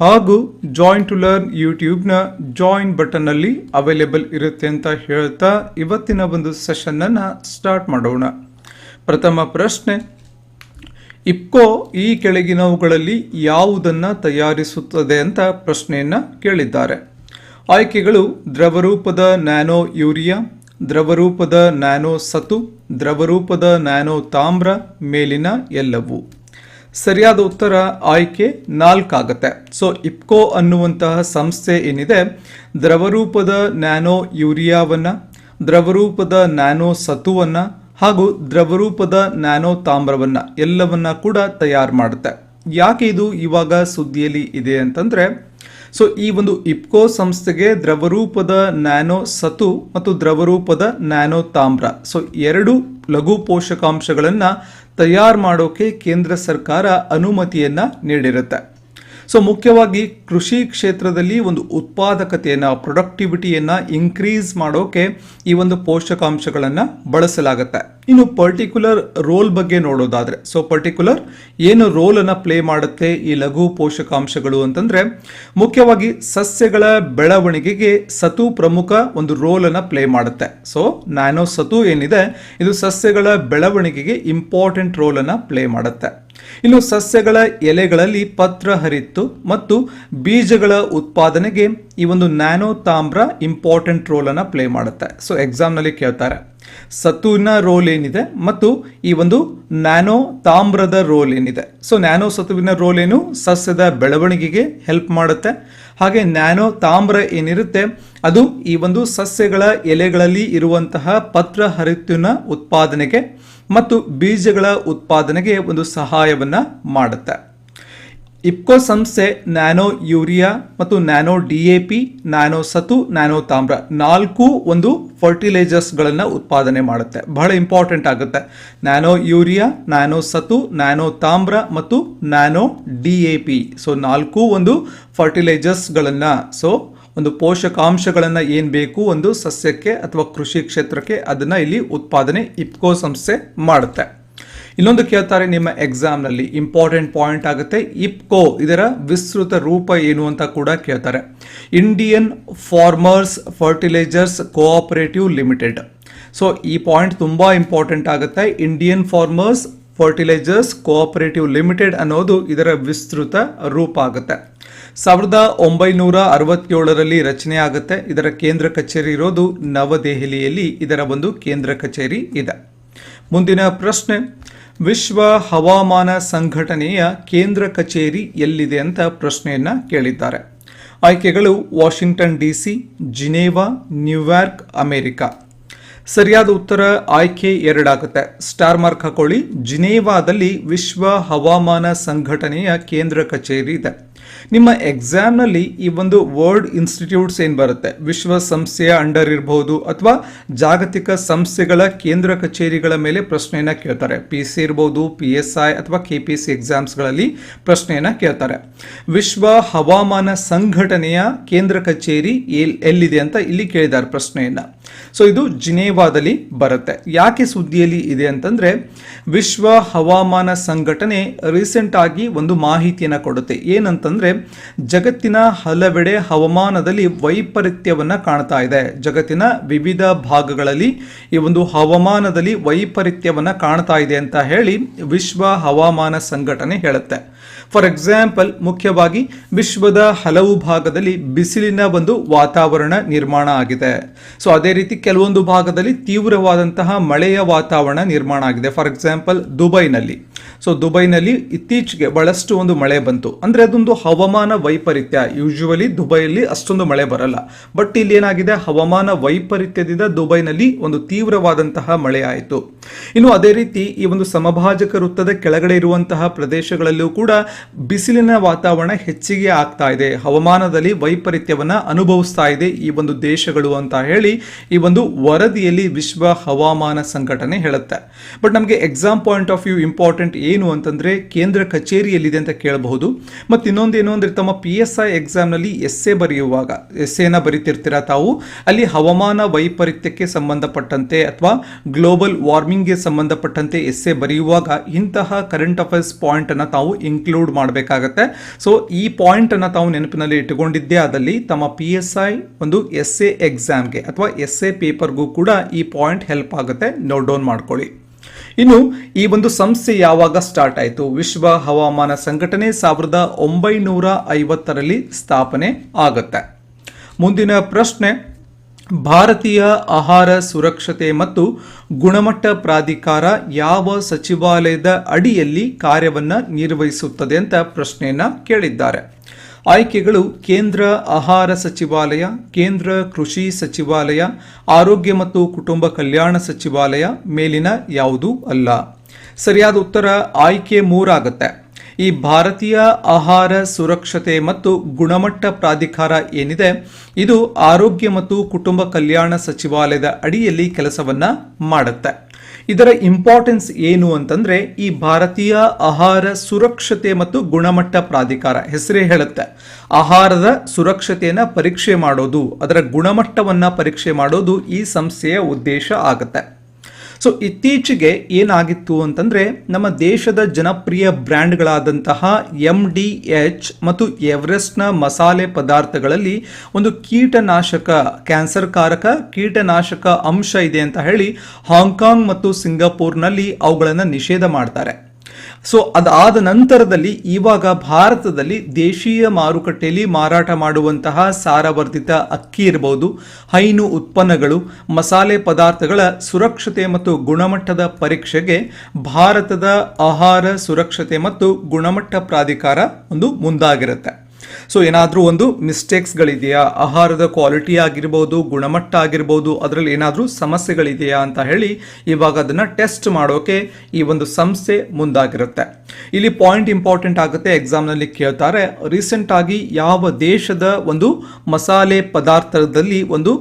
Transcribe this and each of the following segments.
ಹಾಗೂ join to learn ಯೂಟ್ಯೂಬ್ನ join ಬಟನ್ನಲ್ಲಿ ಅವೈಲೇಬಲ್ ಇರುತ್ತೆ ಅಂತ ಹೇಳ್ತಾ ಇವತ್ತಿನ ಒಂದು ಸೆಷನ್ನನ್ನು ಸ್ಟಾರ್ಟ್ ಮಾಡೋಣ. ಪ್ರಥಮ ಪ್ರಶ್ನೆ ಇಪ್ಕೋ ಈ ಕೆಳಗಿನವುಗಳಲ್ಲಿ ಯಾವುದನ್ನು ತಯಾರಿಸುತ್ತದೆ ಅಂತ ಪ್ರಶ್ನೆಯನ್ನು ಕೇಳಿದ್ದಾರೆ. ಆಯ್ಕೆಗಳು ದ್ರವರೂಪದ ನ್ಯಾನೋ ಯೂರಿಯಾ, ದ್ರವರೂಪದ ನ್ಯಾನೋ ಸತು, ದ್ರವರೂಪದ ನ್ಯಾನೋ ತಾಮ್ರ, ಮೇಲಿನ ಎಲ್ಲವು. ಸರಿಯಾದ ಉತ್ತರ ಆಯ್ಕೆ ನಾಲ್ಕಾಗತ್ತೆ. ಸೊ ಇಪ್ಕೋ ಅನ್ನುವಂತಹ ಸಂಸ್ಥೆ ಏನಿದೆ? ದ್ರವರೂಪದ ನ್ಯಾನೋ ಯೂರಿಯಾವನ್ನು, ದ್ರವರೂಪದ ನ್ಯಾನೋ ಸತುವನ್ನು ಹಾಗೂ ದ್ರವರೂಪದ ನ್ಯಾನೋ ತಾಮ್ರವನ್ನ ಎಲ್ಲವನ್ನ ಕೂಡ ತಯಾರು ಮಾಡುತ್ತೆ. ಯಾಕೆ ಇದು ಇವಾಗ ಸುದ್ದಿಯಲ್ಲಿ ಇದೆ ಅಂತಂದ್ರೆ ಸೊ ಈ ಒಂದು ಇಪ್ಕೋ ಸಂಸ್ಥೆಗೆ ದ್ರವರೂಪದ ನ್ಯಾನೋ ಸತು ಮತ್ತು ದ್ರವರೂಪದ ನ್ಯಾನೋ ತಾಮ್ರ. ಸೊ ಎರಡು ಲಘು ಪೋಷಕಾಂಶಗಳನ್ನು ತಯಾರು ಮಾಡೋಕೆ ಕೇಂದ್ರ ಸರ್ಕಾರ ಅನುಮತಿಯನ್ನು ನೀಡಿರುತ್ತೆ. ಸೊ ಮುಖ್ಯವಾಗಿ ಕೃಷಿ ಕ್ಷೇತ್ರದಲ್ಲಿ ಒಂದು ಉತ್ಪಾದಕತೆಯನ್ನು ಪ್ರೊಡಕ್ಟಿವಿಟಿಯನ್ನು ಇನ್ಕ್ರೀಸ್ ಮಾಡೋಕೆ ಈ ಒಂದು ಪೋಷಕಾಂಶಗಳನ್ನು ಬಳಸಲಾಗುತ್ತೆ. ಇನ್ನು ಪರ್ಟಿಕ್ಯುಲರ್ ರೋಲ್ ಬಗ್ಗೆ ನೋಡೋದಾದರೆ ಸೊ ಪರ್ಟಿಕ್ಯುಲರ್ ಏನು ರೋಲನ್ನು ಪ್ಲೇ ಮಾಡುತ್ತೆ ಈ ಲಘು ಪೋಷಕಾಂಶಗಳು ಅಂತಂದರೆ, ಮುಖ್ಯವಾಗಿ ಸಸ್ಯಗಳ ಬೆಳವಣಿಗೆಗೆ ಸತು ಪ್ರಮುಖ ಒಂದು ರೋಲನ್ನು ಪ್ಲೇ ಮಾಡುತ್ತೆ. ಸೊ ನ್ಯಾನೋ ಸತು ಏನಿದೆ, ಇದು ಸಸ್ಯಗಳ ಬೆಳವಣಿಗೆಗೆ ಇಂಪಾರ್ಟೆಂಟ್ ರೋಲನ್ನು ಪ್ಲೇ ಮಾಡುತ್ತೆ. ಇನ್ನು ಸಸ್ಯಗಳ ಎಲೆಗಳಲ್ಲಿ ಪತ್ರ ಹರಿತ್ತು ಮತ್ತು ಬೀಜಗಳ ಉತ್ಪಾದನೆಗೆ ಈ ಒಂದು ನ್ಯಾನೋ ತಾಮ್ರ ಇಂಪಾರ್ಟೆಂಟ್ ರೋಲನ್ನು ಪ್ಲೇ ಮಾಡುತ್ತೆ. ಸೊ ಎಕ್ಸಾಮ್ನಲ್ಲಿ ಕೇಳ್ತಾರೆ. ಸತುವಿನ ರೋಲ್ ಏನಿದೆ ಮತ್ತು ಈ ಒಂದು ನ್ಯಾನೋ ತಾಮ್ರದ ರೋಲ್ ಏನಿದೆ? ಸೊ ನ್ಯಾನೋ ಸತುವಿನ ರೋಲ್ ಏನು? ಸಸ್ಯದ ಬೆಳವಣಿಗೆಗೆ ಹೆಲ್ಪ್ ಮಾಡುತ್ತೆ. ಹಾಗೆ ನ್ಯಾನೋ ತಾಮ್ರ ಏನಿರುತ್ತೆ? ಅದು ಈ ಒಂದು ಸಸ್ಯಗಳ ಎಲೆಗಳಲ್ಲಿ ಇರುವಂತಹ ಪತ್ರ ಹರಿತ್ತಿನ ಉತ್ಪಾದನೆಗೆ ಮತ್ತು ಬೀಜಗಳ ಉತ್ಪಾದನೆಗೆ ಒಂದು ಸಹಾಯವನ್ನ ಮಾಡುತ್ತೆ. ಇಪ್ಕೋ ಸಂಸ್ಥೆ ನ್ಯಾನೋ ಯೂರಿಯಾ ಮತ್ತು nano D A P, nano ಸತು, ನ್ಯಾನೋ ತಾಮ್ರ ನಾಲ್ಕು ಒಂದು ಫರ್ಟಿಲೈಸರ್ಸ್ಗಳನ್ನು ಉತ್ಪಾದನೆ ಮಾಡುತ್ತೆ. ಬಹಳ ಇಂಪಾರ್ಟೆಂಟ್ ಆಗುತ್ತೆ. ನ್ಯಾನೋ ಯೂರಿಯಾ, ನ್ಯಾನೋ ಸತು, ನ್ಯಾನೋ ತಾಮ್ರ ಮತ್ತು nano D A P. So ನಾಲ್ಕು ಒಂದು ಫರ್ಟಿಲೈಸರ್ಸ್ಗಳನ್ನು ಸೊ ಒಂದು ಪೋಷಕಾಂಶಗಳನ್ನು ಏನು ಬೇಕು? ಒಂದು ಸಸ್ಯಕ್ಕೆ ಅಥವಾ ಕೃಷಿ ಕ್ಷೇತ್ರಕ್ಕೆ ಅದನ್ನು ಇಲ್ಲಿ ಉತ್ಪಾದನೆ ಇಪ್ಕೋ ಸಂಸ್ಥೆ ಮಾಡುತ್ತೆ. ಇನ್ನೊಂದು ಕೇಳ್ತಾರೆ, ನಿಮ್ಮ ಎಕ್ಸಾಮ್ನಲ್ಲಿ ಇಂಪಾರ್ಟೆಂಟ್ ಪಾಯಿಂಟ್ ಆಗುತ್ತೆ. ಇಪ್ಕೋ, ಇದರ ವಿಸ್ತೃತ ರೂಪ ಏನು ಅಂತ ಕೂಡ ಕೇಳ್ತಾರೆ. Indian farmers fertilisers cooperative limited so ಈ ಪಾಯಿಂಟ್ ತುಂಬ ಇಂಪಾರ್ಟೆಂಟ್ ಆಗುತ್ತೆ. Indian farmers fertilisers cooperative limited ಅನ್ನೋದು ಇದರ ವಿಸ್ತೃತ ರೂಪ ಆಗುತ್ತೆ. ಸಾವಿರದ ಒಂಬೈನೂರ ಅರವತ್ತೇಳರಲ್ಲಿ ರಚನೆ ಆಗುತ್ತೆ. ಇದರ ಕೇಂದ್ರ ಕಚೇರಿ ಇರೋದು ನವದೆಹಲಿಯಲ್ಲಿ ಇದರ ಒಂದು ಕೇಂದ್ರ ಕಚೇರಿ ಇದೆ. ಮುಂದಿನ ಪ್ರಶ್ನೆ, ವಿಶ್ವ ಹವಾಮಾನ ಸಂಘಟನೆಯ ಕೇಂದ್ರ ಕಚೇರಿ ಎಲ್ಲಿದೆ ಅಂತ ಪ್ರಶ್ನೆಯನ್ನ ಕೇಳಿದ್ದಾರೆ. ಆಯ್ಕೆಗಳು Washington D C, Geneva, New York, America. ಸರಿಯಾದ ಉತ್ತರ ಆಯ್ಕೆ ಎರಡಾಗುತ್ತೆ. ಸ್ಟಾರ್ ಮಾರ್ಕ್ ಹಾಕೊಳ್ಳಿ. ಜಿನೇವಾದಲ್ಲಿ ವಿಶ್ವ ಹವಾಮಾನ ಸಂಘಟನೆಯ ಕೇಂದ್ರ ಕಚೇರಿ ಇದೆ. ನಿಮ್ಮ ಎಕ್ಸಾಮ್ನಲ್ಲಿ ಈ ಒಂದು ವರ್ಲ್ಡ್ ಇನ್ಸ್ಟಿಟ್ಯೂಟ್ಸ್ ಏನು ಬರುತ್ತೆ? ವಿಶ್ವಸಂಸ್ಥೆಯ ಅಂಡರ್ ಇರಬಹುದು ಅಥವಾ ಜಾಗತಿಕ ಸಂಸ್ಥೆಗಳ ಕೇಂದ್ರ ಕಚೇರಿಗಳ ಮೇಲೆ ಪ್ರಶ್ನೆಯನ್ನು ಕೇಳ್ತಾರೆ. ಪಿ ಸಿ ಇರ್ಬೋದು ಪಿ ಎಸ್ ಐ ಅಥವಾ ಕೆ ಪಿ ಸಿ ಎಕ್ಸಾಮ್ಸ್ಗಳಲ್ಲಿ ಪ್ರಶ್ನೆಯನ್ನು ಕೇಳ್ತಾರೆ. ವಿಶ್ವ ಹವಾಮಾನ ಸಂಘಟನೆಯ ಕೇಂದ್ರ ಕಚೇರಿ ಎಲ್, ಎಲ್ಲಿದೆ ಅಂತ ಇಲ್ಲಿ ಕೇಳಿದ್ದಾರೆ ಪ್ರಶ್ನೆಯನ್ನು. ಸೊ ಇದು ಜಿನೇವಾದಲ್ಲಿ ಬರುತ್ತೆ. ಯಾಕೆ ಸುದ್ದಿಯಲ್ಲಿ ಇದೆ ಅಂತಂದ್ರೆ, ವಿಶ್ವ ಹವಾಮಾನ ಸಂಘಟನೆ ರೀಸೆಂಟ್ ಆಗಿ ಒಂದು ಮಾಹಿತಿಯನ್ನು ಕೊಡುತ್ತೆ. ಏನಂತಂದ್ರೆ ಜಗತ್ತಿನ ಹಲವೆಡೆ ಹವಾಮಾನದಲ್ಲಿ ವೈಪರೀತ್ಯವನ್ನ ಕಾಣ್ತಾ ಇದೆ. ಜಗತ್ತಿನ ವಿವಿಧ ಭಾಗಗಳಲ್ಲಿ ಈ ಒಂದು ಹವಾಮಾನದಲ್ಲಿ ವೈಪರೀತ್ಯವನ್ನ ಕಾಣ್ತಾ ಇದೆ ಅಂತ ಹೇಳಿ ವಿಶ್ವ ಹವಾಮಾನ ಸಂಘಟನೆ ಹೇಳುತ್ತೆ. ಫಾರ್ ಎಕ್ಸಾಂಪಲ್ ಮುಖ್ಯವಾಗಿ ವಿಶ್ವದ ಹಲವು ಭಾಗದಲ್ಲಿ ಬಿಸಿಲಿನ ಒಂದು ವಾತಾವರಣ ನಿರ್ಮಾಣ ಆಗಿದೆ. ಸೊ ಅದೇ ರೀತಿ ಕೆಲವೊಂದು ಭಾಗದಲ್ಲಿ ತೀವ್ರವಾದಂತಹ ಮಳೆಯ ವಾತಾವರಣ ನಿರ್ಮಾಣ ಆಗಿದೆ. ಫಾರ್ ಎಕ್ಸಾಂಪಲ್ ದುಬೈನಲ್ಲಿ. ಸೊ ದುಬೈನಲ್ಲಿ ಇತ್ತೀಚೆಗೆ ಬಹಳಷ್ಟು ಒಂದು ಮಳೆ ಬಂತು. ಅಂದ್ರೆ ಅದೊಂದು ಹವಾಮಾನ ವೈಪರೀತ್ಯ. ಯೂಶುವಲಿ ದುಬೈಯಲ್ಲಿ ಅಷ್ಟೊಂದು ಮಳೆ ಬರಲ್ಲ. ಬಟ್ ಇಲ್ಲಿ ಏನಾಗಿದೆ? ಹವಾಮಾನ ವೈಪರೀತ್ಯದಿಂದ ದುಬೈನಲ್ಲಿ ಒಂದು ತೀವ್ರವಾದಂತಹ ಮಳೆ ಆಯಿತು. ಇನ್ನು ಅದೇ ರೀತಿ ಈ ಒಂದು ಸಮಭಾಜಕ ವೃತ್ತದ ಕೆಳಗಡೆ ಇರುವಂತಹ ಪ್ರದೇಶಗಳಲ್ಲೂ ಕೂಡ ಬಿಸಿಲಿನ ವಾತಾವರಣ ಹೆಚ್ಚಿಗೆ ಆಗ್ತಾ ಇದೆ. ಹವಾಮಾನದಲ್ಲಿ ವೈಪರೀತ್ಯವನ್ನು ಅನುಭವಿಸ್ತಾ ಇದೆ ಈ ಒಂದು ದೇಶಗಳು ಅಂತ ಹೇಳಿ ಈ ಒಂದು ವರದಿಯಲ್ಲಿ ವಿಶ್ವ ಹವಾಮಾನ ಸಂಘಟನೆ ಹೇಳುತ್ತೆ. ಬಟ್ ನಮಗೆ exam point of view important ಏನು ಅಂತಂದ್ರೆ ಕೇಂದ್ರ ಕಚೇರಿಯಲ್ಲಿದೆ ಅಂತ ಕೇಳಬಹುದು. ಮತ್ತು ಇನ್ನೊಂದು ಏನು ಅಂದರೆ ತಮ್ಮ ಪಿ ಎಸ್ ಐ ಎಕ್ಸಾಮ್ನಲ್ಲಿ ಎ ಬರೆಯುವಾಗ ಎಸ್ ಎನ ಬರಿತಿರ್ತೀರ ತಾವು? ಅಲ್ಲಿ ಹವಾಮಾನ ವೈಪರೀತ್ಯಕ್ಕೆ ಸಂಬಂಧಪಟ್ಟಂತೆ ಅಥವಾ ಗ್ಲೋಬಲ್ ವಾರ್ಮಿಂಗ್ಗೆ ಸಂಬಂಧಪಟ್ಟಂತೆ ಎಸ್ ಎ ಬರೆಯುವಾಗ ಇಂತಹ ಕರೆಂಟ್ ಅಫೇರ್ಸ್ ಪಾಯಿಂಟ್ ಅನ್ನ ತಾವು ಇನ್ಕ್ಲೂಡ್ ಮಾಡಬೇಕಾಗತ್ತೆ. ಸೊ ಈ ಪಾಯಿಂಟ್ ಅನ್ನ ತಾವು ನೆನಪಿನಲ್ಲಿ ಇಟ್ಟುಕೊಂಡಿದ್ದೇ ಆದಲ್ಲಿ ತಮ್ಮ ಪಿ ಎಸ್ ಐ ಒಂದು ಎಸ್ ಎ ಎಕ್ಸಾಮ್ಗೆ ಅಥವಾ ಎಸ್ ಎ ಪೇಪರ್ಗೂ ಕೂಡ ಈ ಪಾಯಿಂಟ್ ಹೆಲ್ಪ್ ಆಗುತ್ತೆ. ನೋಟ್ ಡೌನ್ ಮಾಡ್ಕೊಳ್ಳಿ. ಇನ್ನು ಈ ಒಂದು ಸಂಸ್ಥೆ ಯಾವಾಗ ಸ್ಟಾರ್ಟ್ ಆಯಿತು? ವಿಶ್ವ ಹವಾಮಾನ ಸಂಘಟನೆ ಸಾವಿರದ ಒಂಬೈನೂರ ಐವತ್ತರಲ್ಲಿ ಸ್ಥಾಪನೆ ಆಗುತ್ತೆ. ಮುಂದಿನ ಪ್ರಶ್ನೆ, ಭಾರತೀಯ ಆಹಾರ ಸುರಕ್ಷತೆ ಮತ್ತು ಗುಣಮಟ್ಟ ಪ್ರಾಧಿಕಾರ ಯಾವ ಸಚಿವಾಲಯದ ಅಡಿಯಲ್ಲಿ ಕಾರ್ಯವನ್ನು ನಿರ್ವಹಿಸುತ್ತದೆ ಅಂತ ಪ್ರಶ್ನೆಯನ್ನು ಕೇಳಿದ್ದಾರೆ. ಆಯ್ಕೆಗಳು ಕೇಂದ್ರ ಆಹಾರ ಸಚಿವಾಲಯ, ಕೇಂದ್ರ ಕೃಷಿ ಸಚಿವಾಲಯ, ಆರೋಗ್ಯ ಮತ್ತು ಕುಟುಂಬ ಕಲ್ಯಾಣ ಸಚಿವಾಲಯ ಮೇಲಿನ ಯಾವುದೂ ಅಲ್ಲ. ಸರಿಯಾದ ಉತ್ತರ ಆಯ್ಕೆ ಮೂರಾಗುತ್ತೆ. ಈ ಭಾರತೀಯ ಆಹಾರ ಸುರಕ್ಷತೆ ಮತ್ತು ಗುಣಮಟ್ಟ ಪ್ರಾಧಿಕಾರ ಏನಿದೆ, ಇದು ಆರೋಗ್ಯ ಮತ್ತು ಕುಟುಂಬ ಕಲ್ಯಾಣ ಸಚಿವಾಲಯದ ಅಡಿಯಲ್ಲಿ ಕೆಲಸವನ್ನ ಮಾಡುತ್ತೆ. ಇದರ ಇಂಪಾರ್ಟೆನ್ಸ್ ಏನು ಅಂತಂದ್ರೆ ಈ ಭಾರತೀಯ ಆಹಾರ ಸುರಕ್ಷತೆ ಮತ್ತು ಗುಣಮಟ್ಟ ಪ್ರಾಧಿಕಾರ ಹೆಸರೇ ಹೇಳುತ್ತೆ. ಆಹಾರದ ಸುರಕ್ಷತೆಯನ್ನು ಪರೀಕ್ಷೆ ಮಾಡೋದು, ಅದರ ಗುಣಮಟ್ಟವನ್ನ ಪರೀಕ್ಷೆ ಮಾಡೋದು ಈ ಸಂಸ್ಥೆಯ ಉದ್ದೇಶ ಆಗುತ್ತೆ. ಸೊ ಇತ್ತೀಚೆಗೆ ಏನಾಗಿತ್ತು ಅಂತಂದರೆ ನಮ್ಮ ದೇಶದ ಜನಪ್ರಿಯ ಬ್ರ್ಯಾಂಡ್ಗಳಾದಂತಹ ಎಂ ಡಿ ಎಚ್ ಮತ್ತು ಎವರೆಸ್ಟ್ನ ಮಸಾಲೆ ಪದಾರ್ಥಗಳಲ್ಲಿ ಒಂದು ಕೀಟನಾಶಕ, ಕ್ಯಾನ್ಸರ್ಕಾರಕ ಕೀಟನಾಶಕ ಅಂಶ ಇದೆ ಅಂತ ಹೇಳಿ ಹಾಂಗ್ಕಾಂಗ್ ಮತ್ತು ಸಿಂಗಾಪುರ್ನಲ್ಲಿ ಅವುಗಳನ್ನು ನಿಷೇಧ ಮಾಡ್ತಾರೆ. ಸೊ ಅದಾದ ನಂತರದಲ್ಲಿ ಇವಾಗ ಭಾರತದಲ್ಲಿ ದೇಶೀಯ ಮಾರುಕಟ್ಟೆಯಲ್ಲಿ ಮಾರಾಟ ಮಾಡುವಂತಹ ಸಾರವರ್ಧಿತ ಅಕ್ಕಿ ಇರಬಹುದು ಹೈನು ಉತ್ಪನ್ನಗಳು, ಮಸಾಲೆ ಪದಾರ್ಥಗಳ ಸುರಕ್ಷತೆ ಮತ್ತು ಗುಣಮಟ್ಟದ ಪರೀಕ್ಷೆಗೆ ಭಾರತದ ಆಹಾರ ಸುರಕ್ಷತೆ ಮತ್ತು ಗುಣಮಟ್ಟ ಪ್ರಾಧಿಕಾರ ಒಂದು ಮುಂದಾಗಿರುತ್ತೆ. ಸೊ ಏನಾದರೂ ಒಂದು ಮಿಸ್ಟೇಕ್ಸ್ಗಳಿದೆಯಾ ಆಹಾರದ ಕ್ವಾಲಿಟಿ ಆಗಿರ್ಬೋದು, ಗುಣಮಟ್ಟ ಆಗಿರ್ಬೋದು, ಅದರಲ್ಲಿ ಏನಾದರೂ ಸಮಸ್ಯೆಗಳಿದೆಯಾ ಅಂತ ಹೇಳಿ ಇವಾಗ ಅದನ್ನು ಟೆಸ್ಟ್ ಮಾಡೋಕೆ ಈ ಒಂದು ಸಂಸ್ಥೆ ಮುಂದಾಗಿರುತ್ತೆ. ಇಲ್ಲಿ ಪಾಯಿಂಟ್ ಇಂಪಾರ್ಟೆಂಟ್ ಆಗುತ್ತೆ ಎಕ್ಸಾಮ್ನಲ್ಲಿ ಕೇಳ್ತಾರೆ. ರೀಸೆಂಟ್ ಆಗಿ ಯಾವ ದೇಶದ ಒಂದು ಮಸಾಲೆ ಪದಾರ್ಥದಲ್ಲಿ ಒಂದು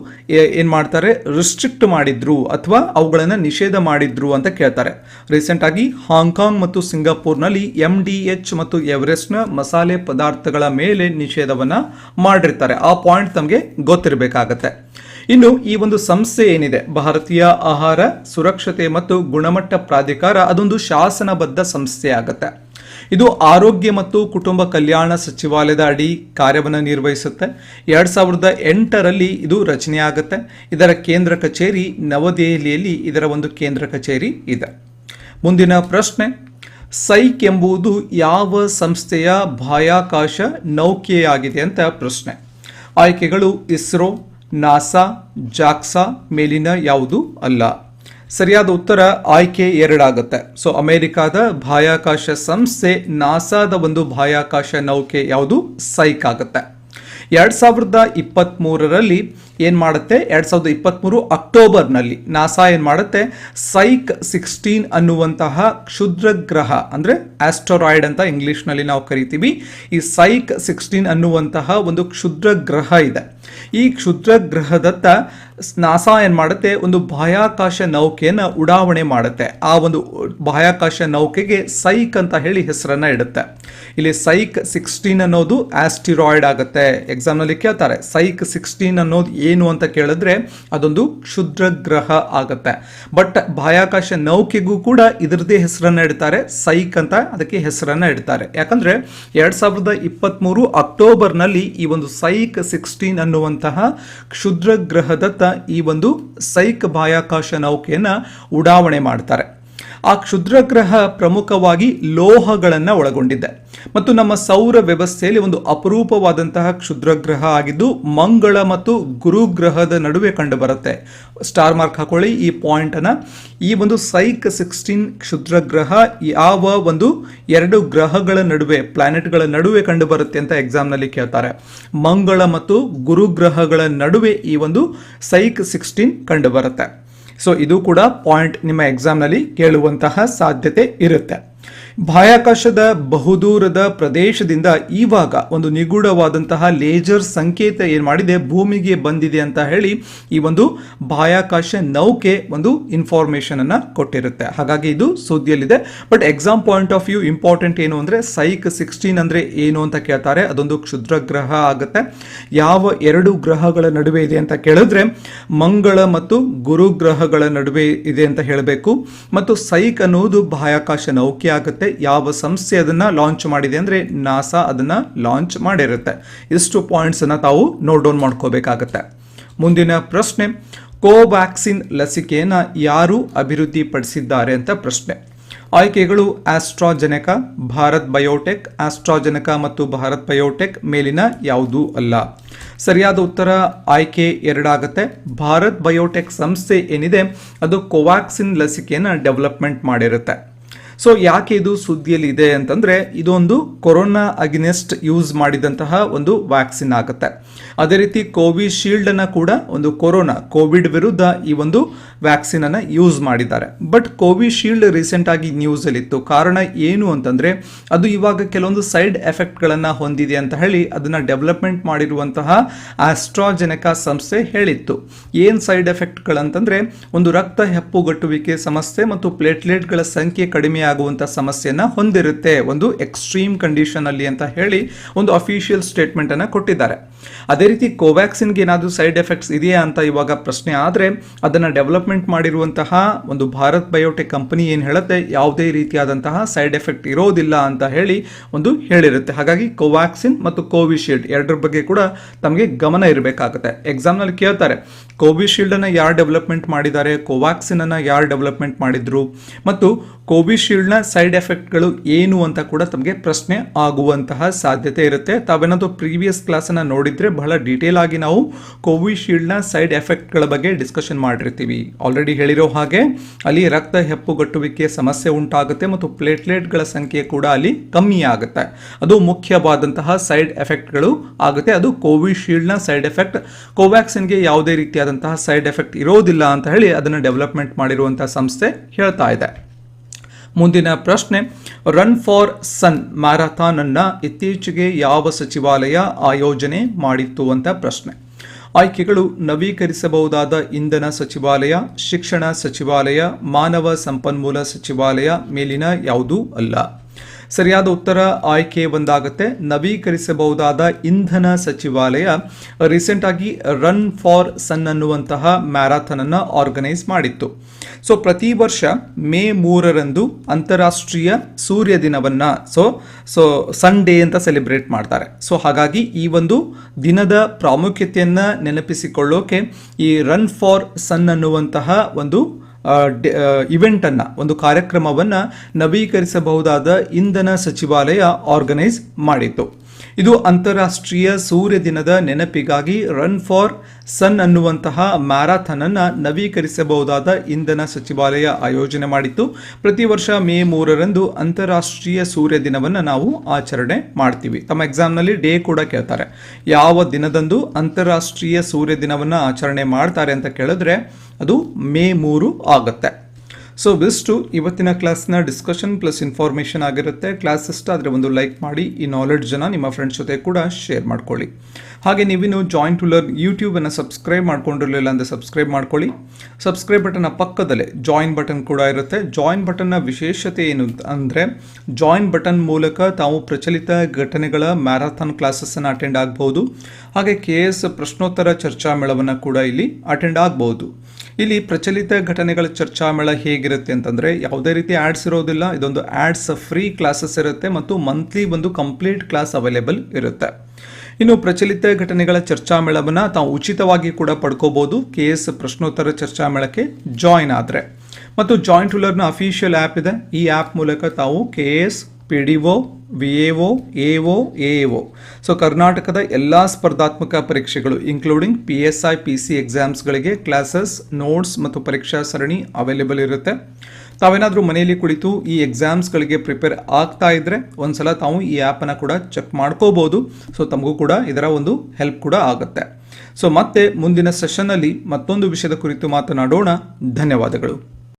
ಏನು ಮಾಡ್ತಾರೆ? ರಿಸ್ಟ್ರಿಕ್ಟ್ ಮಾಡಿದ್ರು ಅಥವಾ ಅವುಗಳನ್ನು ನಿಷೇಧ ಮಾಡಿದ್ರು ಅಂತ ಕೇಳ್ತಾರೆ. ರೀಸೆಂಟ್ ಆಗಿ ಹಾಂಗ್ಕಾಂಗ್ ಮತ್ತು ಸಿಂಗಾಪುರ್ನಲ್ಲಿ ಎಂ ಡಿ ಎಚ್ ಮತ್ತು ಎವರೆಸ್ಟ್ನ ಮಸಾಲೆ ಪದಾರ್ಥಗಳ ಮೇಲೆ ನಿಷೇಧವನ್ನ ಮಾಡಿರ್ತಾರೆ. ಆ ಪಾಯಿಂಟ್ ತಮಗೆ ಗೊತ್ತಿರಬೇಕಾಗತ್ತೆ. ಇನ್ನು ಈ ಒಂದು ಸಂಸ್ಥೆ ಏನಿದೆ? ಭಾರತೀಯ ಆಹಾರ ಸುರಕ್ಷತೆ ಮತ್ತು ಗುಣಮಟ್ಟ ಪ್ರಾಧಿಕಾರ ಅದೊಂದು ಶಾಸನಬದ್ಧ ಸಂಸ್ಥೆ ಆಗುತ್ತೆ. ಇದು ಆರೋಗ್ಯ ಮತ್ತು ಕುಟುಂಬ ಕಲ್ಯಾಣ ಸಚಿವಾಲಯದ ಅಡಿ ಕಾರ್ಯವನ್ನು ನಿರ್ವಹಿಸುತ್ತೆ. ಎರಡ್ ಸಾವಿರದ ಎಂಟರಲ್ಲಿ ಇದು ರಚನೆ ಆಗುತ್ತೆ. ಇದರ ಕೇಂದ್ರ ಕಚೇರಿ ನವದೆಹಲಿಯಲ್ಲಿ ಇದರ ಒಂದು ಕೇಂದ್ರ ಕಚೇರಿ ಇದೆ. ಮುಂದಿನ ಪ್ರಶ್ನೆ ಸೈಕ್ ಎಂಬುದು ಯಾವ ಸಂಸ್ಥೆಯ ಬಾಹ್ಯಾಕಾಶ ನೌಕೆಯಾಗಿದೆ ಅಂತ ಪ್ರಶ್ನೆ. ಆಯ್ಕೆಗಳು ಇಸ್ರೋ, ನಾಸಾ, ಜಾಕ್ಸಾ ಮೇಲಿನ ಯಾವುದು ಅಲ್ಲ. ಸರಿಯಾದ ಉತ್ತರ ಆಯ್ಕೆ ಎರಡಾಗುತ್ತೆ. ಸೊ ಅಮೆರಿಕಾದ ಬಾಹ್ಯಾಕಾಶ ಸಂಸ್ಥೆ ನಾಸಾದ ಒಂದು ಬಾಹ್ಯಾಕಾಶ ನೌಕೆ ಯಾವುದು? ಸೈಕ್ ಆಗುತ್ತೆ. ಎರಡು ಸಾವಿರದ ಇಪ್ಪತ್ತ್ ಮೂರರಲ್ಲಿ ಏನ್ ಮಾಡುತ್ತೆ? ಎರಡ್ ಸಾವಿರದ ಇಪ್ಪತ್ತ್ಮೂರು ಅಕ್ಟೋಬರ್ನಲ್ಲಿ ನಾಸಾ ಏನ್ ಮಾಡುತ್ತೆ? ಸೈಕ್ ಸಿಕ್ಸ್ಟೀನ್ ಅನ್ನುವಂತಹ ಕ್ಷುದ್ರ ಗ್ರಹ, ಅಂದ್ರೆ ಆಸ್ಟ್ರಾಯ್ಡ್ ಅಂತ ಇಂಗ್ಲಿಷ್ನಲ್ಲಿ ನಾವು ಕರಿತೀವಿ. ಈ ಸೈಕ್ ಸಿಕ್ಸ್ಟೀನ್ ಅನ್ನುವಂತಹ ಒಂದು ಕ್ಷುದ್ರ ಗ್ರಹ ಇದೆ. ಈ ಕ್ಷುದ್ರ ಗ್ರಹದತ್ತ ನಾಸಾ ಏನ್ ಮಾಡುತ್ತೆ? ಒಂದು ಬಾಹ್ಯಾಕಾಶ ನೌಕೆಯನ್ನ ಉಡಾವಣೆ ಮಾಡುತ್ತೆ. ಆ ಒಂದು ಬಾಹ್ಯಾಕಾಶ ನೌಕೆಗೆ ಸೈಕ್ ಅಂತ ಹೇಳಿ ಹೆಸರನ್ನ ಇಡುತ್ತೆ. ಇಲ್ಲಿ ಸೈಕ್ ಸಿಕ್ಸ್ಟೀನ್ ಅನ್ನೋದು ಆಸ್ಟಿರಾಯ್ಡ್ ಆಗುತ್ತೆ. ಎಕ್ಸಾಮ್ನಲ್ಲಿ ಕೇಳ್ತಾರೆ. ಸೈಕ್ ಸಿಕ್ಸ್ಟೀನ್ ಅನ್ನೋದು ಏನು ಅಂತ ಕೇಳಿದ್ರೆ ಅದೊಂದು ಕ್ಷುದ್ರ ಗ್ರಹ ಆಗುತ್ತೆ. ಬಟ್ ಬಾಹ್ಯಾಕಾಶ ನೌಕೆಗೂ ಕೂಡ ಇದರದೇ ಹೆಸರನ್ನ ಇಡ್ತಾರೆ. ಸೈಕ್ ಅಂತ ಅದಕ್ಕೆ ಹೆಸರನ್ನ ಇಡ್ತಾರೆ. ಯಾಕಂದ್ರೆ ಎರಡ್ ಸಾವಿರದ ಇಪ್ಪತ್ತ್ ಮೂರು ಅಕ್ಟೋಬರ್ನಲ್ಲಿ ಈ ಒಂದು ಸೈಕ್ ಸಿಕ್ಸ್ಟೀನ್ ಅನ್ನುವಂತಹ ಕ್ಷುದ್ರ ಗ್ರಹದತ್ತ ಈ ಒಂದು ಸೈಕ್ ಬಾಹ್ಯಾಕಾಶ ನೌಕೆಯನ್ನು ಉಡಾವಣೆ ಮಾಡ್ತಾರೆ. ಆ ಕ್ಷುದ್ರಗ್ರಹ ಪ್ರಮುಖವಾಗಿ ಲೋಹಗಳನ್ನು ಒಳಗೊಂಡಿದೆ. ಮತ್ತು ನಮ್ಮ ಸೌರ ವ್ಯವಸ್ಥೆಯಲ್ಲಿ ಒಂದು ಅಪರೂಪವಾದಂತಹ ಕ್ಷುದ್ರಗ್ರಹ ಆಗಿದ್ದು, ಮಂಗಳ ಮತ್ತು ಗುರು ಗ್ರಹದ ನಡುವೆ ಕಂಡುಬರುತ್ತೆ. ಸ್ಟಾರ್ ಮಾರ್ಕ್ ಹಾಕೊಳ್ಳಿ ಈ ಪಾಯಿಂಟ್ ಅನ್ನ. ಈ ಒಂದು ಸೈಕ್ ಸಿಕ್ಸ್ಟೀನ್ ಕ್ಷುದ್ರಗ್ರಹ ಯಾವ ಒಂದು ಎರಡು ಗ್ರಹಗಳ ನಡುವೆ ಪ್ಲಾನೆಟ್ಗಳ ನಡುವೆ ಕಂಡುಬರುತ್ತೆ ಅಂತ ಎಕ್ಸಾಮ್ನಲ್ಲಿ ಕೇಳ್ತಾರೆ. ಮಂಗಳ ಮತ್ತು ಗುರು ಗ್ರಹಗಳ ನಡುವೆ ಈ ಒಂದು ಸೈಕ್ ಸಿಕ್ಸ್ಟೀನ್ ಕಂಡು ಬರುತ್ತೆ ಸೊ ಇದು ಕೂಡ ಪಾಯಿಂಟ್ ನಿಮ್ಮ ಎಕ್ಸಾಮ್ನಲ್ಲಿ ಕೇಳುವಂತಹ ಸಾಧ್ಯತೆ ಇರುತ್ತೆ. ಬಾಹ್ಯಾಕಾಶದ ಬಹುದೂರದ ಪ್ರದೇಶದಿಂದ ಇವಾಗ ಒಂದು ನಿಗೂಢವಾದಂತಹ ಲೇಜರ್ ಸಂಕೇತ ಏನ್ ಮಾಡಿದೆ, ಭೂಮಿಗೆ ಬಂದಿದೆ ಅಂತ ಹೇಳಿ ಈ ಒಂದು ಬಾಹ್ಯಾಕಾಶ ನೌಕೆ ಒಂದು ಇನ್ಫಾರ್ಮೇಶನ್ ಅನ್ನ ಕೊಟ್ಟಿರುತ್ತೆ. ಹಾಗಾಗಿ ಇದು ಸುದ್ದಿಯಲ್ಲಿದೆ. But exam point of view important ಏನು ಅಂದ್ರೆ ಸೈಕ್ ಸಿಕ್ಸ್ಟೀನ್ ಅಂದ್ರೆ ಏನು ಅಂತ ಕೇಳ್ತಾರೆ. ಅದೊಂದು ಕ್ಷುದ್ರ ಗ್ರಹ ಆಗುತ್ತೆ. ಯಾವ ಎರಡು ಗ್ರಹಗಳ ನಡುವೆ ಇದೆ ಅಂತ ಕೇಳಿದ್ರೆ, ಮಂಗಳ ಮತ್ತು ಗುರು ಗ್ರಹಗಳ ನಡುವೆ ಇದೆ ಅಂತ ಹೇಳಬೇಕು. ಮತ್ತು ಸೈಕ್ ಅನ್ನುವುದು ಬಾಹ್ಯಾಕಾಶ ನೌಕೆ ಆಗುತ್ತೆ. ಯಾವ ಸಂಸ್ಥೆ ಅದನ್ನ ಲಾಂಚ್ ಮಾಡಿದೆ ಅಂದ್ರೆ ನಾಸಾ ಅದನ್ನ ಲಾಂಚ್ ಮಾಡಿರುತ್ತೆ. ಇಷ್ಟು ಪಾಯಿಂಟ್ಸ್ ಅನ್ನ ತಾವು ನೋಟ್ ಡೌನ್ ಮಾಡ್ಕೋಬೇಕಾಗತ್ತೆ. ಮುಂದಿನ ಪ್ರಶ್ನೆ ಕೋವ್ಯಾಕ್ಸಿನ್ ಲಸಿಕೆಯನ್ನ ಯಾರು ಅಭಿವೃದ್ಧಿಪಡಿಸಿದ್ದಾರೆ ಅಂತ ಪ್ರಶ್ನೆ. ಆಯ್ಕೆಗಳು ಆಸ್ಟ್ರಾಜೆನೆಕಾ, ಭಾರತ್ ಬಯೋಟೆಕ್ ಆಸ್ಟ್ರಾಜೆನಕ ಮತ್ತು ಭಾರತ್ ಬಯೋಟೆಕ್ ಮೇಲಿನ ಯಾವುದೂ ಅಲ್ಲ. ಸರಿಯಾದ ಉತ್ತರ ಆಯ್ಕೆ ಎರಡಾಗುತ್ತೆ. ಭಾರತ್ ಬಯೋಟೆಕ್ ಸಂಸ್ಥೆ ಏನಿದೆ, ಅದು ಕೋವ್ಯಾಕ್ಸಿನ್ ಲಸಿಕೆಯನ್ನು ಡೆವಲಪ್ಮೆಂಟ್ ಮಾಡಿರುತ್ತೆ. ಸೊ ಯಾಕೆ ಇದು ಸುದ್ದಿಯಲ್ಲಿ ಇದೆ ಅಂತಂದ್ರೆ ಇದೊಂದು ಕೊರೋನಾ ಅಗೇನೆಸ್ಟ್ ಯೂಸ್ ಮಾಡಿದಂತಹ ಒಂದು ವ್ಯಾಕ್ಸಿನ್ ಆಗುತ್ತೆ. ಅದೇ ರೀತಿ ಕೋವಿಶೀಲ್ಡ್ ಅನ್ನ ಕೂಡ ಒಂದು ಕೊರೋನಾ, ಕೋವಿಡ್ ವಿರುದ್ಧ ಈ ಒಂದು ವ್ಯಾಕ್ಸಿನ್ ಅನ್ನ ಯೂಸ್ ಮಾಡಿದ್ದಾರೆ. ಬಟ್ ಕೋವಿಶೀಲ್ಡ್ ರೀಸೆಂಟ್ ಆಗಿ ನ್ಯೂಸ್ ಅಲ್ಲಿ ಇತ್ತು ಕಾರಣ ಏನು ಅಂತಂದ್ರೆ ಅದು ಇವಾಗ ಕೆಲವೊಂದು ಸೈಡ್ ಎಫೆಕ್ಟ್ ಗಳನ್ನ ಹೊಂದಿದೆ ಅಂತ ಹೇಳಿ ಅದನ್ನ ಡೆವಲಪ್ಮೆಂಟ್ ಮಾಡಿರುವಂತಹ ಆಸ್ಟ್ರಾಜೆನೆಕಾ ಸಂಸ್ಥೆ ಹೇಳಿತ್ತು. ಏನ್ ಸೈಡ್ ಎಫೆಕ್ಟ್ ಗಳಂತಂದ್ರೆ ಒಂದು ರಕ್ತ ಹೆಪ್ಪುಗಟ್ಟುವಿಕೆ ಸಮಸ್ಯೆ ಮತ್ತು ಪ್ಲೇಟ್ಲೆಟ್ಗಳ ಸಂಖ್ಯೆ ಕಡಿಮೆ ಆಗುವಂತ ಸಮಸ್ಯೆಯನ್ನ ಹೊಂದಿರುತ್ತೆ. ಒಂದು ಎಕ್ಸ್ಟ್ರೀಮ್ ಕಂಡೀಷನ್ ಅಲ್ಲಿ ಅಂತ ಹೇಳಿ ಒಂದು ಅಫಿಷಿಯಲ್ ಸ್ಟೇಟ್ಮೆಂಟ್ ಅನ್ನ ಕೊಟ್ಟಿದ್ದಾರೆ. ಅದೇ ರೀತಿ ಕೋವ್ಯಾಕ್ಸಿನ್ಗೆ ಏನಾದರೂ ಸೈಡ್ ಎಫೆಕ್ಟ್ಸ್ ಇದೆಯಾ ಅಂತ ಇವಾಗ ಪ್ರಶ್ನೆ ಆದರೆ ಅದನ್ನು ಡೆವಲಪ್ಮೆಂಟ್ ಮಾಡಿರುವಂತಹ ಒಂದು ಭಾರತ್ ಬಯೋಟೆಕ್ ಕಂಪನಿ ಏನು ಹೇಳುತ್ತೆ? ಯಾವುದೇ ರೀತಿಯಾದಂತಹ ಸೈಡ್ ಎಫೆಕ್ಟ್ ಇರೋದಿಲ್ಲ ಅಂತ ಹೇಳಿ ಒಂದು ಹೇಳಿರುತ್ತೆ. ಹಾಗಾಗಿ ಕೋವ್ಯಾಕ್ಸಿನ್ ಮತ್ತು ಕೋವಿಶೀಲ್ಡ್ ಎರಡರ ಬಗ್ಗೆ ಕೂಡ ತಮಗೆ ಗಮನ ಇರಬೇಕಾಗುತ್ತೆ. ಎಕ್ಸಾಮ್ನಲ್ಲಿ ಕೇಳ್ತಾರೆ ಕೋವಿಶೀಲ್ಡನ್ನು ಯಾರು ಡೆವಲಪ್ಮೆಂಟ್ ಮಾಡಿದ್ದಾರೆ? ಕೋವ್ಯಾಕ್ಸಿನ್ ಅನ್ನ ಯಾರು ಡೆವಲಪ್ಮೆಂಟ್ ಮಾಡಿದ್ರು? ಮತ್ತು ಕೋವಿಶೀಲ್ಡ್ನ ಸೈಡ್ ಎಫೆಕ್ಟ್ಗಳು ಏನು ಅಂತ ಕೂಡ ತಮಗೆ ಪ್ರಶ್ನೆ ಆಗುವಂತಹ ಸಾಧ್ಯತೆ ಇರುತ್ತೆ ತಾವೇನಾದರೂ ಪ್ರೀವಿಯಸ್ ಕ್ಲಾಸನ್ನು ನೋಡಿದರೆ ಬಹಳ ಡೀಟೇಲ್ ಆಗಿ ನಾವು ಕೋವಿಶೀಲ್ಡ್ನ ಸೈಡ್ ಎಫೆಕ್ಟ್ಗಳ ಬಗ್ಗೆ ಡಿಸ್ಕಷನ್ ಮಾಡಿರ್ತೀವಿ ಆಲ್ರೆಡಿ ಹೇಳಿರೋ ಹಾಗೆ ಅಲ್ಲಿ ರಕ್ತ ಹೆಪ್ಪುಗಟ್ಟುವಿಕೆ ಸಮಸ್ಯೆ ಉಂಟಾಗುತ್ತೆ ಮತ್ತು ಪ್ಲೇಟ್ಲೆಟ್ಗಳ ಸಂಖ್ಯೆ ಕೂಡ ಅಲ್ಲಿ ಕಮ್ಮಿ ಆಗುತ್ತೆ ಅದು ಮುಖ್ಯವಾದಂತಹ ಸೈಡ್ ಎಫೆಕ್ಟ್ಗಳು ಆಗುತ್ತೆ ಅದು ಕೋವಿಶೀಲ್ಡ್ನ ಸೈಡ್ ಎಫೆಕ್ಟ್ ಕೋವ್ಯಾಕ್ಸಿನ್ಗೆ ಯಾವುದೇ ರೀತಿಯಾದಂತಹ ಸೈಡ್ ಎಫೆಕ್ಟ್ ಇರೋದಿಲ್ಲ ಅಂತ ಹೇಳಿ ಅದನ್ನು ಡೆವಲಪ್ಮೆಂಟ್ ಮಾಡಿರುವಂತಹ ಸಂಸ್ಥೆ ಹೇಳ್ತಾ ಇದೆ ಮುಂದಿನ ಪ್ರಶ್ನೆ ರನ್ ಫಾರ್ ಸನ್ ಮ್ಯಾರಥಾನ್ ಅನ್ನ ಇತ್ತೀಚೆಗೆ ಯಾವ ಸಚಿವಾಲಯ ಆಯೋಜನೆ ಮಾಡಿತ್ತು ಅಂತ ಪ್ರಶ್ನೆ. ಆಯ್ಕೆಗಳು ನವೀಕರಿಸಬಹುದಾದ ಇಂಧನ ಸಚಿವಾಲಯ, ಶಿಕ್ಷಣ ಸಚಿವಾಲಯ, ಮಾನವ ಸಂಪನ್ಮೂಲ ಸಚಿವಾಲಯ ಮೇಲಿನ ಯಾವುದೂ ಅಲ್ಲ. ಸರಿಯಾದ ಉತ್ತರ ಆಯ್ಕೆ ಒಂದಾಗುತ್ತೆ. ನವೀಕರಿಸಬಹುದಾದ ಇಂಧನ ಸಚಿವಾಲಯ ರೀಸೆಂಟ್ ಆಗಿ ರನ್ ಫಾರ್ ಸನ್ ಅನ್ನುವಂತಹ ಮ್ಯಾರಾಥನ್ ಅನ್ನು ಆರ್ಗನೈಸ್ ಮಾಡಿತ್ತು. ಸೊ ಪ್ರತಿ ವರ್ಷ ಮೇ ಮೂರರಂದು ಅಂತಾರಾಷ್ಟ್ರೀಯ ಸೂರ್ಯ ದಿನವನ್ನ ಸೊ ಸೊ ಸನ್ ಡೇ ಅಂತ ಸೆಲೆಬ್ರೇಟ್ ಮಾಡ್ತಾರೆ. ಸೊ ಹಾಗಾಗಿ ಈ ಒಂದು ದಿನದ ಪ್ರಾಮುಖ್ಯತೆಯನ್ನು ನೆನಪಿಸಿಕೊಳ್ಳೋಕೆ ಈ ರನ್ ಫಾರ್ ಸನ್ ಅನ್ನುವಂತಹ ಒಂದು ಇವೆಂಟ್ ಅನ್ನ ಒಂದು ಕಾರ್ಯಕ್ರಮವನ್ನ ನವೀಕರಿಸಬಹುದಾದ ಇಂಧನ ಸಚಿವಾಲಯ ಆರ್ಗನೈಸ್ ಮಾಡಿತ್ತು. ಇದು ಅಂತಾರಾಷ್ಟ್ರೀಯ ಸೂರ್ಯ ದಿನದ ನೆನಪಿಗಾಗಿ ರನ್ ಫಾರ್ ಸನ್ ಅನ್ನುವಂತಹ ಮ್ಯಾರಾಥನ್ ಅನ್ನು ನವೀಕರಿಸಬಹುದಾದ ಇಂಧನ ಸಚಿವಾಲಯ ಆಯೋಜನೆ ಮಾಡಿತ್ತು. ಪ್ರತಿ ವರ್ಷ ಮೇ ಮೂರರಂದು ಅಂತಾರಾಷ್ಟ್ರೀಯ ಸೂರ್ಯ ದಿನವನ್ನು ನಾವು ಆಚರಣೆ ಮಾಡ್ತೀವಿ. ತಮ್ಮ ಎಕ್ಸಾಮ್ನಲ್ಲಿ ಡೇ ಕೂಡ ಕೇಳ್ತಾರೆ. ಯಾವ ದಿನದಂದು ಅಂತಾರಾಷ್ಟ್ರೀಯ ಸೂರ್ಯ ದಿನವನ್ನು ಆಚರಣೆ ಮಾಡ್ತಾರೆ ಅಂತ ಕೇಳಿದ್ರೆ ಅದು ಮೇ ಮೂರು ಆಗುತ್ತೆ. ಸೊ ಬೆಸ್ಟು ಇವತ್ತಿನ ಕ್ಲಾಸ್ನ ಡಿಸ್ಕಷನ್ ಪ್ಲಸ್ ಇನ್ಫಾರ್ಮೇಷನ್ ಆಗಿರುತ್ತೆ. ಕ್ಲಾಸ್ ಇಷ್ಟ ಆದರೆ ಒಂದು ಲೈಕ್ ಮಾಡಿ, ಈ ನಾಲೆಡ್ಜನ್ನು ನಿಮ್ಮ ಫ್ರೆಂಡ್ಸ್ ಜೊತೆ ಕೂಡ ಶೇರ್ ಮಾಡ್ಕೊಳ್ಳಿ. ಹಾಗೆ ನೀವಿನ್ನು ಜಾಯಿನ್ ಟು ಲರ್ನ್ ಯೂಟ್ಯೂಬನ್ನು ಸಬ್ಸ್ಕ್ರೈಬ್ ಮಾಡ್ಕೊಂಡಿರಲಿಲ್ಲ ಅಂದರೆ ಸಬ್ಸ್ಕ್ರೈಬ್ ಮಾಡ್ಕೊಳ್ಳಿ. ಸಬ್ಸ್ಕ್ರೈಬ್ ಬಟನ್ನ ಪಕ್ಕದಲ್ಲೇ ಜಾಯಿನ್ ಬಟನ್ ಕೂಡ ಇರುತ್ತೆ. ಜಾಯಿನ್ ಬಟನ್ನ ವಿಶೇಷತೆ ಏನು ಅಂದರೆ ಜಾಯಿನ್ ಬಟನ್ ಮೂಲಕ ತಾವು ಪ್ರಚಲಿತ ಘಟನೆಗಳ ಮ್ಯಾರಥಾನ್ ಕ್ಲಾಸಸ್ಸನ್ನು ಅಟೆಂಡ್ ಆಗಬಹುದು. ಹಾಗೆ ಕೆ ಎಸ್ ಪ್ರಶ್ನೋತ್ತರ ಚರ್ಚಾ ಮೇಳವನ್ನು ಕೂಡ ಇಲ್ಲಿ ಅಟೆಂಡ್ ಆಗಬಹುದು. ಇಲ್ಲಿ ಪ್ರಚಲಿತ ಘಟನೆಗಳ ಚರ್ಚಾ ಮೇಳ ಹೇಗಿರುತ್ತೆ ಅಂತಂದರೆ, ಯಾವುದೇ ರೀತಿ ಆ್ಯಡ್ಸ್ ಇರೋದಿಲ್ಲ, ಇದೊಂದು ಆ್ಯಡ್ಸ್ ಫ್ರೀ ಕ್ಲಾಸಸ್ ಇರುತ್ತೆ ಮತ್ತು ಮಂತ್ಲಿ ಒಂದು ಕಂಪ್ಲೀಟ್ ಕ್ಲಾಸ್ ಅವೈಲೇಬಲ್ ಇರುತ್ತೆ. ಇನ್ನು ಪ್ರಚಲಿತ ಘಟನೆಗಳ ಚರ್ಚಾ ಮೇಳವನ್ನು ತಾವು ಉಚಿತವಾಗಿ ಕೂಡ ಪಡ್ಕೋಬಹುದು ಕೆ ಎಸ್ ಪ್ರಶ್ನೋತ್ತರ ಚರ್ಚಾ ಮೇಳಕ್ಕೆ ಜಾಯಿನ್ ಆದರೆ. ಮತ್ತು ಜಾಯಿಂಟ್ ರೂಲರ್ನ ಅಫಿಷಿಯಲ್ ಆ್ಯಪ್ ಇದೆ, ಈ ಆ್ಯಪ್ ಮೂಲಕ ತಾವು K S P D O V A O A O A O so ಕರ್ನಾಟಕದ ಎಲ್ಲ ಸ್ಪರ್ಧಾತ್ಮಕ ಪರೀಕ್ಷೆಗಳು including P S I P C ಎಕ್ಸಾಮ್ಸ್ಗಳಿಗೆ classes notes ಮತ್ತು ಪರೀಕ್ಷಾ ಸರಣಿ ಅವೈಲೇಬಲ್ ಇರುತ್ತೆ. ತಾವೇನಾದರೂ ಮನೆಯಲ್ಲಿ ಕುಳಿತು ಈ ಎಕ್ಸಾಮ್ಸ್ಗಳಿಗೆ ಪ್ರಿಪೇರ್ ಆಗ್ತಾ ಇದ್ದರೆ ಒಂದ್ಸಲ ತಾವು ಈ ಆ್ಯಪನ್ನು ಕೂಡ ಚೆಕ್ ಮಾಡ್ಕೋಬೋದು. ಸೊ ತಮಗೂ ಕೂಡ ಇದರ ಒಂದು ಹೆಲ್ಪ್ ಕೂಡ ಆಗುತ್ತೆ. ಸೊ ಮತ್ತೆ ಮುಂದಿನ ಸೆಷನ್ನಲ್ಲಿ ಮತ್ತೊಂದು ವಿಷಯದ ಕುರಿತು ಮಾತನಾಡೋಣ. ಧನ್ಯವಾದಗಳು.